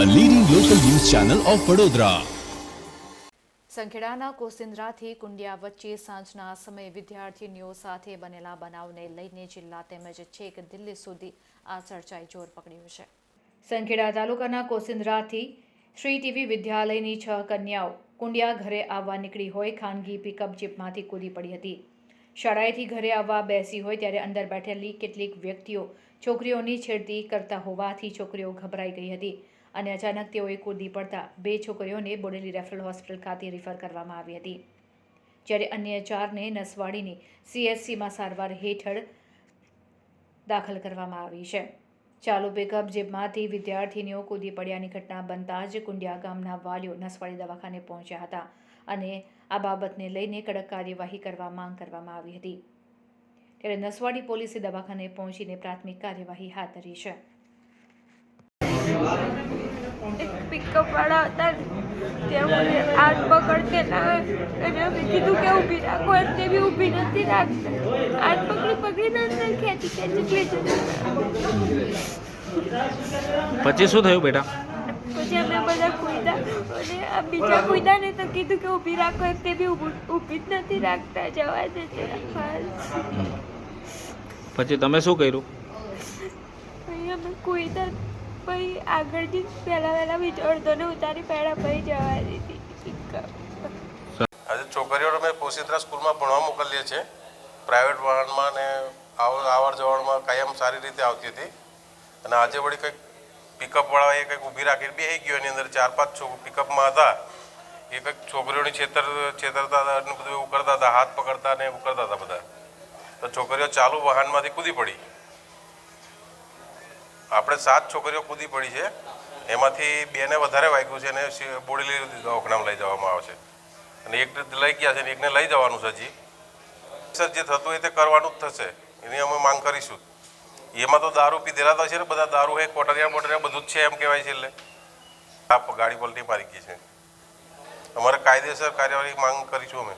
Channel of Vadodara સંખેડાના કોસિન્દ્રાથી કુંડિયા વચ્ચે સાંજના સમયે વિદ્યાર્થીનીઓ સાથે બનેલા બનાવને લઈને જિલ્લા તેમજ છેક દિલ્હી સુધી આ ચર્ચાએ જોર પકડ્યું છે. સંખેડા તાલુકાના કોસિન્દ્રાથી શ્રી ટીવી વિદ્યાલયની છ કન્યાઓ કુંડિયા ઘરે આવવા નીકળી હોય ખાનગી પિકઅપ જીપમાંથી કૂદી પડી હતી. શાળાએથી ઘરે આવવા બેસી હોય ત્યારે અંદર બેઠેલી કેટલીક વ્યક્તિઓ છોકરીઓની છેડતી કરતા હોવાથી છોકરીઓ ગભરાઈ ગઈ હતી. અને અચાનક તેઓએ કૂદી પડતા બે છોકરીઓને બોડેલી રેફરલ હોસ્પિટલ ખાતે રિફર કરવામાં આવી હતી. જ્યારે અન્ય ચારને નસવાડીની સીએચસીમાં સારવાર હેઠળ દાખલ કરવામાં આવી છે. ચાલુ પિકઅપ જેબમાંથી વિદ્યાર્થીનીઓ કૂદી પડ્યાની ઘટના બનતા જ કુંડિયા ગામના વાલીઓ નસવાડી દવાખાને પહોંચ્યા હતા અને આ બાબતને લઈને કડક કાર્યવાહી કરવા માંગ કરવામાં આવી હતી. ત્યારે નસવાડી પોલીસે દવાખાને પહોંચીને પ્રાથમિક કાર્યવાહી હાથ ધરી છે. એક પિકઅપ વાળા હતા તે મને હાથ પકડતે ના અને અમે કીધું કે ઊભી રાખો એટલે તે બી ઊભી નથી રાખતા. હાથ પકડી પકડીને અંદર ખેંચી ખેંચી જતા. પછી શું થયું બેટા? પછી અમે બધા કૂદ્યા અને આ બીજા કૂદ્યા ને તો કીધું કે ઊભી રાખો એટલે તે બી ઊભું- ઊભી જ નથી રાખતા જવા દે છે પછી તમે શું કર્યું? અમે કૂદ્યા પછી આગળથી પહેલાં પહેલાં બીજો અડધોને ઉતારી પહેલાં પછી જવા દીધી. આજે છોકરીઓને અમે પોશિત્રા સ્કૂલમાં ભણવા મોકલીએ છીએ. પ્રાઇવેટ વાહનમાં ને આવ આવર જવરમાં કાયમ સારી રીતે આવતી હતી. અને આજે વળી કંઈક પિકઅપવાળાએ કંઈક ઊભી રાખીને બે ગયો. એની અંદર ચાર પાંચ છોક પિકઅપમાં હતા. એ કંઈક છોકરીઓની છેતર છેતરતા હતા અને બધું એવું કરતા હતા. હાથ પકડતા ને એવું કરતા હતા બધા. તો છોકરીઓ ચાલુ વાહનમાંથી કૂદી પડી. આપણે સાત છોકરીઓ કૂદી પડી છે. એમાંથી બેને વધારે વાગ્યું છે અને બોડેલી દવાખાનામાં લઈ જવામાં આવે છે. અને એક લઈ ગયા છે ને એકને લઈ જવાનું છે હજી. સર, જે થતું હોય તે કરવાનું જ થશે. એની અમે માંગ કરીશું. એમાં તો દારૂ પીધેલા તો છે ને બધા, દારૂ હોય કોટરિયા મોટરિયા બધું જ છે એમ કહેવાય છે એટલે. આ ગાડી પલટી મારી ગઈ છે. અમારે કાયદેસર કાર્યવાહી માંગ કરીશું અમે.